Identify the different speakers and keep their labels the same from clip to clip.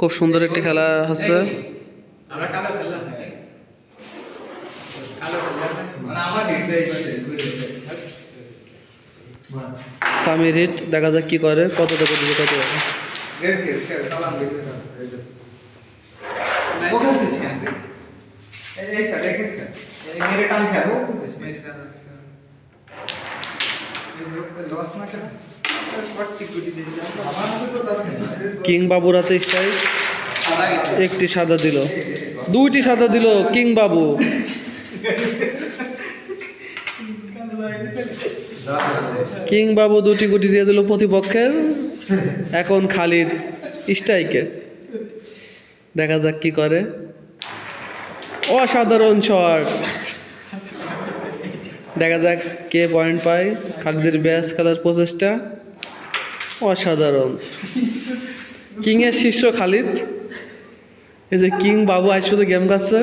Speaker 1: খুব সুন্দর একটি খেলা হচ্ছে।
Speaker 2: খেললাম
Speaker 3: মানে
Speaker 1: হিট দেখা যাক কি করে। কত টাকা দিবে কত?
Speaker 3: লস না
Speaker 1: কিং বাবুর হাতে স্ট্রাইক একটি সাদা দিল। দুইটি সাদা দিল কিং বাবু। কিং বাবু দুটি গুটি দিয়ে দিল প্রতিপক্ষের। এখন খালিদ স্ট্রাইকে দেখা যাক কি করে। অসাধারণ শট। দেখা যাক কে পয়েন্ট পায়। খালিদের ব্যাস খেলার প্রচেষ্টা। অসাধারণ। কিংয়ের শিষ্য খালিদ? এই যে কিং বাবু আজ শুধু গেম খাচ্ছে।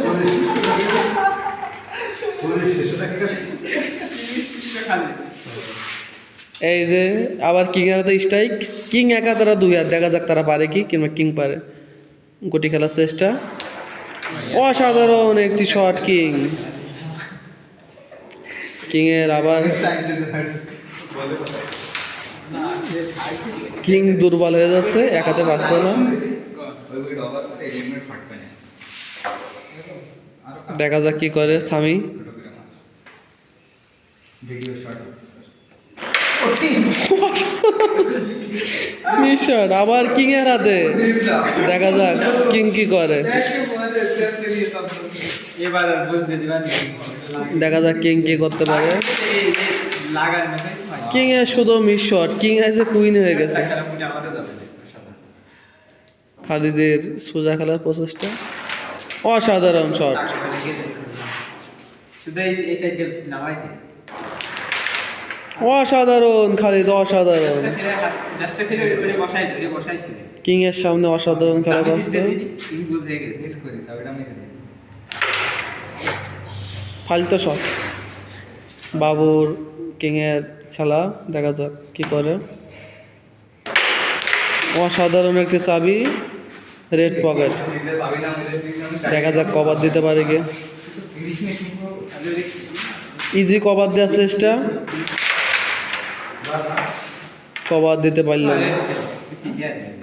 Speaker 1: এই যে আবার কিং এর স্ট্রাইক কিং একা তারা দুই হাত, দেখা যাক তারা পারে কি, কিংবা কিং পারে। গুটি খেলার চেষ্টা অসাধারণ একটি শট কিং। কিং এর আবার কিং দুর্বল হয়ে যাচ্ছে একাতে পারছে না। দেখা যাক কি করে স্বামী। আবার কিং এর হাতে। দেখা যাক কিং কি করে। দেখা যাক কিং কি করতে পারে। কিং এর শুধু মিস শট কিং যে কুইন হয়ে গেছে। খালিদের সোজা খেলার প্রচেষ্টা? অসাধারণ শট অসাধারণ খালিদ অসাধারণ। কিং এর সামনে অসাধারণ খেলা করছে। ফালতো শট বাবুর কিং এর খেলা দেখা যাক কি করে। অসাধারণ একটি চাবি রেড পকেট দেখা যাক কভার দিতে পারে কি। ইজি কভার দেওয়ার চেষ্টা। কভার দিতে পারল না
Speaker 2: ঠিক আছে